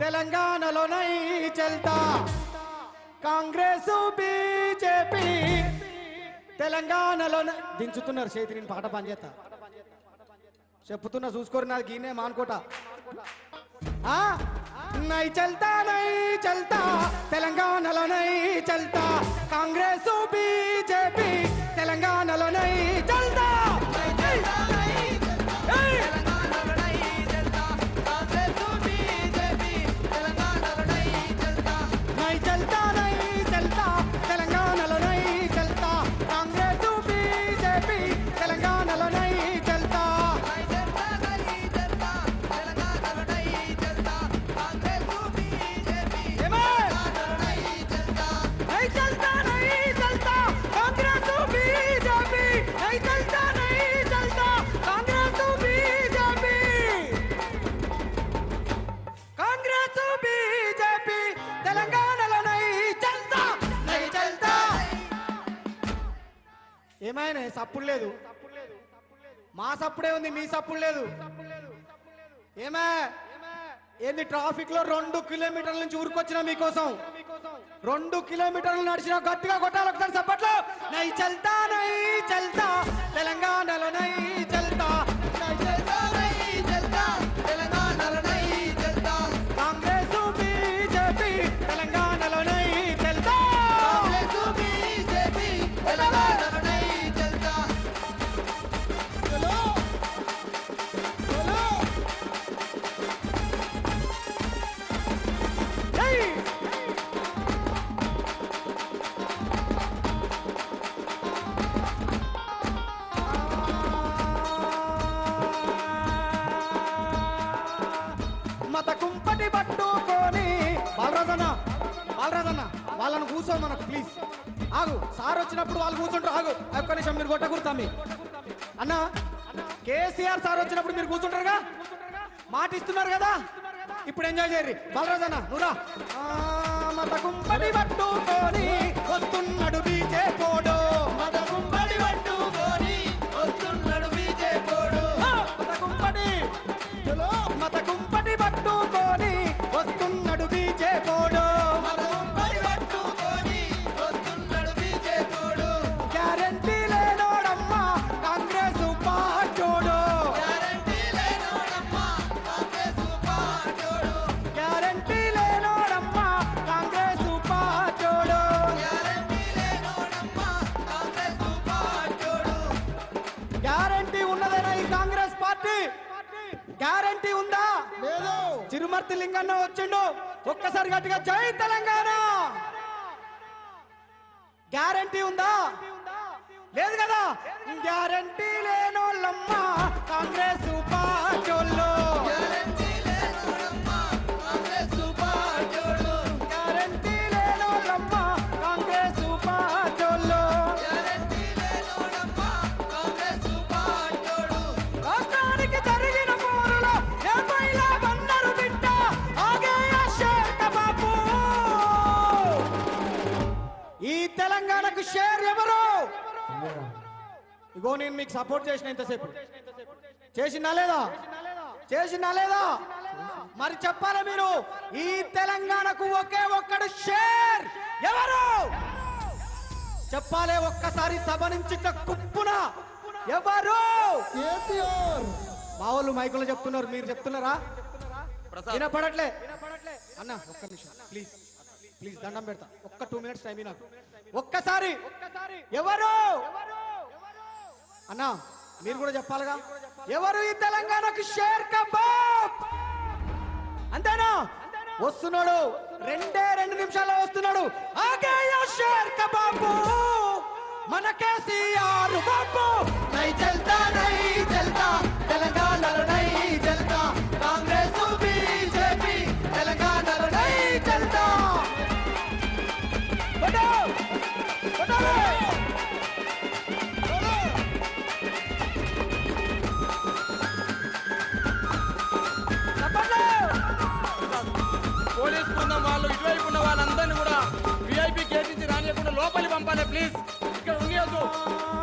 తెలంగాణలో నై చెల్తా. కాంగ్రెస్ బీజేపీ. తెలంగాణలో దించుతున్నారు చేతి నేను పాట పని చెప్తున్నా చూసుకోరు నాది గీనే మానుకోట. నై చల్తా నై చల్తా. తెలంగాణలో నై చల్తా. సప్పుడు లేదు. మా సప్పుడే ఉంది మీ సప్పుడు లేదు. ఏమే? ఏంది ట్రాఫిక్లో రెండు కిలోమీటర్ల నుంచి ఊరుకొచ్చిన మీకోసం? రెండు కిలోమీటర్లు నడిచిన గట్టిగా కొట్టాలి ఒకసారి సప్పట్లో. నై చల్తా నై చల్తా తెలంగాణలో నై చల్తా నై చల్తా. కూర్చో మనకు ప్లీజ్ ఆగు సార్ వచ్చినప్పుడు వాళ్ళు కూర్చుంటారు. ఆగు ఒక్క నిమిషం మీరు కొట్టకూడతా మీ అన్న కేసీఆర్ సార్ వచ్చినప్పుడు మీరు కూర్చుంటారుగా? మాట ఇస్తున్నారు కదా? ఇప్పుడు ఎంజాయ్ చేయరు బలరాజన్న నువ్వురా ఆ, మత కుంపటి పట్టుకొని వస్తున్నాడు బీజే పోడో గ్యారంటీ ఉందా? లేదు. చిరుమర్తి లింగన్న వచ్చిండు. ఒక్కసారి గట్టిగా జై తెలంగాణ. గ్యారంటీ ఉందా? లేదు కదా? గ్యారంటీ లేనోళ్ళమ్మా కాంగ్రెస్ తెలంగాణకు షేర్ ఎవరు? ఇగో నేను మీకు సపోర్ట్ చేసిన ఇంతసేపు. చేసినా లేదా? చేసినా లేదా? మరి చెప్పాలి మీరు? ఈ తెలంగాణకు ఒకే ఒక్కడు షేర్ ఎవరు? చెప్పాలి ఒక్కసారి సభ నుంచి కుప్పున. ఎవరు? మా వాళ్ళు మైకులో చెప్తున్నారు మీరు చెప్తున్నారా? వినపడట్లే. అన్న ఒక్క నిమిషం. ప్లీజ్ ప్లీజ్ దండం పెడతా. ఒక్క టూ మినిట్స్ టైం నాకు. ఒక్కసారి. ఎవరు? అన్న మీరు కూడా చెప్పాలిగా? ఎవరు ఈ తెలంగాణకు షేర్ కబాబ్ అంతేనా? వస్తున్నాడు. రెండే రెండు నిమిషాల్లో వస్తున్నాడు. ఆగే షేర్ కబాబు మన కేసీఆర్ బాబు వాళ్ళు ఇటువైపు ఉన్న వాళ్ళందరినీ కూడా విఐపి గేట్ నుంచి రానియకుండా లోపలి పంపాలి ప్లీజ్ ఇక్కడ ఉండేయద్దు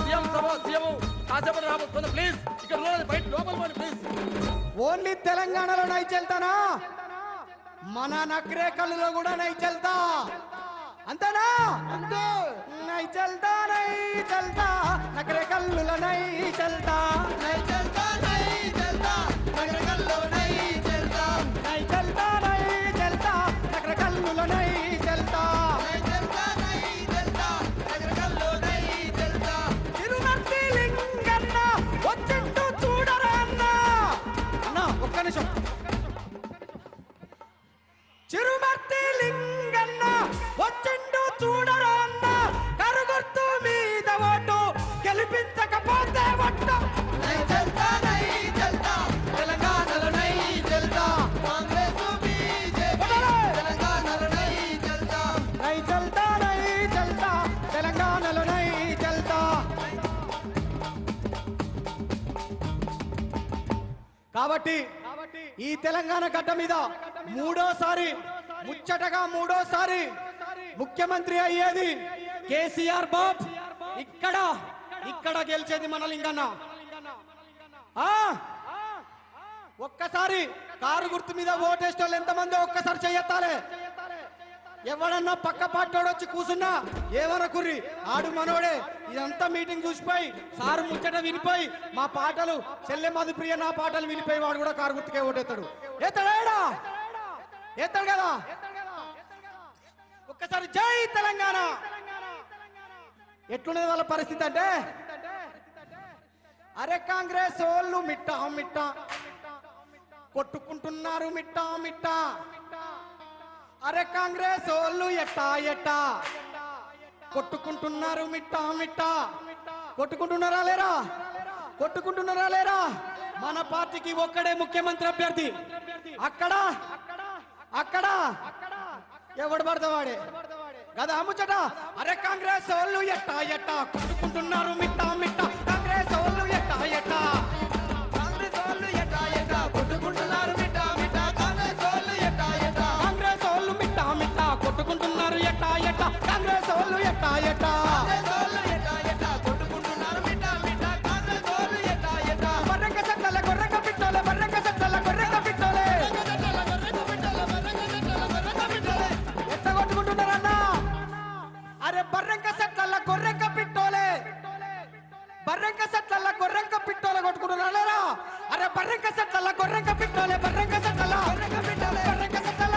సీఎం సభ సీఎం కాసేపటి రాబోతుంది ప్లీజ్ ఇక్కడ బయట లోపలి పోండి ప్లీజ్ ఓన్లీ తెలంగాణలో నైచెల్తానా మన నక్రే కూడా నై అంతేనా? అంతే. నై చల్తా నై చల్తా నక్రే కళ్ళులో నై నై చల్తా నై చల్తా కాబట్టి ఈ తెలంగాణ గడ్డ మీద మూడోసారి ముచ్చటగా మూడోసారి ముఖ్యమంత్రి అయ్యేది కేసీఆర్ బాబ్. ఇక్కడ ఇక్కడ గెలిచేది మన లింగన్న. ఆ? ఒక్కసారి కారు గుర్తు మీద ఓటేస్టోళ్ళు ఎంతమంది ఒక్కసారి చెయ్యత్తాలే. ఎవడన్నా పక్క పాటోడు వచ్చి కూసున్నా? ఏమనకుర్రి ఆడు మనోడే. ఇదంతా మీటింగ్ చూసిపోయి సారు ముచ్చట వినిపోయి మా పాటలు చెల్లె మధుప్రియ నా పాటలు వినిపోయి వాడు కూడా కారు గుర్తుకే ఓటేస్తాడు. ఎత్తాడా ఎత్తాడు కదా? ఒక్కసారి జై తెలంగాణ! ఎట్లుండేది వాళ్ళ పరిస్థితి అంటే? అరే కాంగ్రెస్ వాళ్ళు మిట్టా మిట్టా. కొట్టుకుంటున్నారు మిట్టా మిట్టా. అరే కాంగ్రెస్ వాళ్ళు ఎట్టా ఎట్టా? కొట్టుకుంటున్నారు మిట్టా మిట్టా? కొట్టుకుంటున్నారా లేరా? కొట్టుకుంటున్నారా లేరా? మన పార్టీకి ఒక్కడే ముఖ్యమంత్రి అభ్యర్థి. అక్కడ? అక్కడ? ఎవడు పడతావాడే? కదా ముచ్చట? అరే కాంగ్రెస్ వాళ్ళు ఎట్టా ఎట్టా? కొట్టుకుంటున్నారు మిట్టా మిట్టా? అరే బర్రెంక సెట్ల గొర్రెంక పిట్టోలే. బర్రెంక సెట్ల గొర్రెంక పిట్టోలే కొట్టుకుంటున్నారా? అరే బర్రెంక సెట్ల గొర్రెంక పిట్టోలే బర్రెంక సెట్ల గొర్రెంక పిట్టోలే బర్రెంక సెట్ల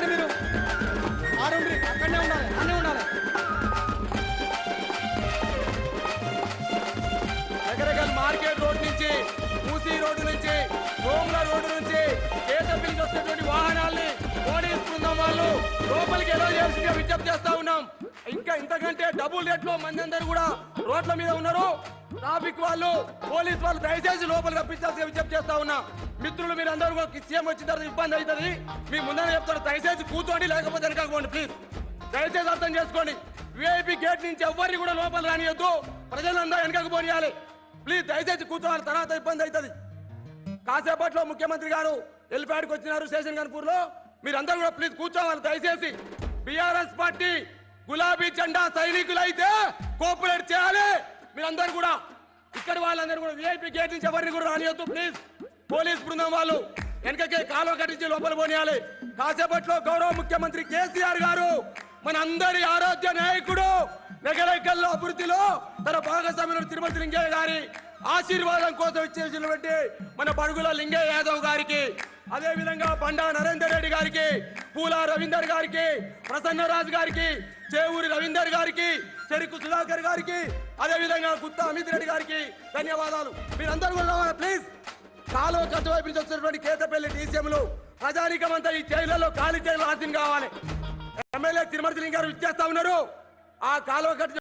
స్టేజ్ మీరు. ఆరుండ్రి అక్కడనే ఉండాలి అన్నీ ఉండాలి. రకరకాల మార్కెట్ రోడ్ నుంచి మూసీ రోడ్డు నుంచి రోముల రోడ్డు నుంచి కేసర్ నుంచి వస్తున్నటువంటి వాహనాల్ని పోలీస్ బృందం వాళ్ళు. లోపలికి ఎలా చేసి విజ్ఞప్తి చేస్తా ఉన్నాం. ఇంకా ఇంతకంటే డబుల్ రేట్లో మంది అందరు కూడా రోడ్ల మీద ఉన్నారు. ట్రాఫిక్ వాళ్ళు పోలీస్ వాళ్ళు దయచేసి లోపల రప్పించాల్సిన విజ్ఞప్తి చేస్తా ఉన్నా. మిత్రులు మీరు అందరూ కూడా సీఎం వచ్చిన తర్వాత ఇబ్బంది అవుతుంది. మీ ముందర చెప్తారు దయచేసి కూర్చోండి లేకపోతే వెనకపోండి ప్లీజ్. దయచేసి అర్థం చేసుకోండి. విఐపి గేట్ నుంచి ఎవరిని కూడా లోపల రానియద్దు. ప్రజలందరూ వెనకకు పోనీయాలి. ప్లీజ్ దయచేసి కూర్చోవాలి తర్వాత ఇబ్బంది అవుతుంది. కాసేపట్లో ముఖ్యమంత్రి గారు ఎల్పాడ్కి వచ్చినారు శేషన్ కనుపూర్లో మీరందరూ కూడా ప్లీజ్ కూర్చోవాలి దయచేసి. బిఆర్ఎస్ పార్టీ గులాబీ జెండా సైనికులు అయితే కోఆపరేట్ చేయాలి. మీరందరూ కూడా ఇక్కడ వాళ్ళందరూ కూడా విఐపి గేట్ నుంచి ఎవరిని కూడా రానియొద్దు ప్లీజ్ పోలీస్ బృందం వాళ్ళు వెనకకే కాలువ కట్టించి లోపల పోనీయాలి. కాసేపట్లో గౌరవ ముఖ్యమంత్రి కేసీఆర్ గారు మన అందరి ఆరోగ్య నాయకుడు నగరేకల్లో అభివృద్ధిలో తన భాగస్వామ్యులు తిరుమల లింగయ్య గారి ఆశీర్వాదం కోసం ఇచ్చేసినటువంటి మన బడుగుల లింగయ్య యాదవ్ గారికి అదే విధంగా బండా నరేందర్ రెడ్డి గారికి పూల రవీందర్ గారికి ప్రసన్నరాజ్ గారికి చేవూరి రవీందర్ గారికి చెరుకు సుధాకర్ గారికి అదే విధంగా గుత్తా అమిత్ రెడ్డి గారికి ధన్యవాదాలు. మీరందరూ కూడా రావాలి ప్లీజ్ కాలువ ఖర్చు వైపు నుంచి వచ్చినటువంటి కేతపల్లి డీసీఎంలు ప్రజానికమంతా ఈ జైళ్ళలో ఖాళీ జైలు ఆశీన్ కావాలి. ఎమ్మెల్యే తిరుమల గారు ఇచ్చేస్తా ఉన్నారు. ఆ కాలువ కట్టి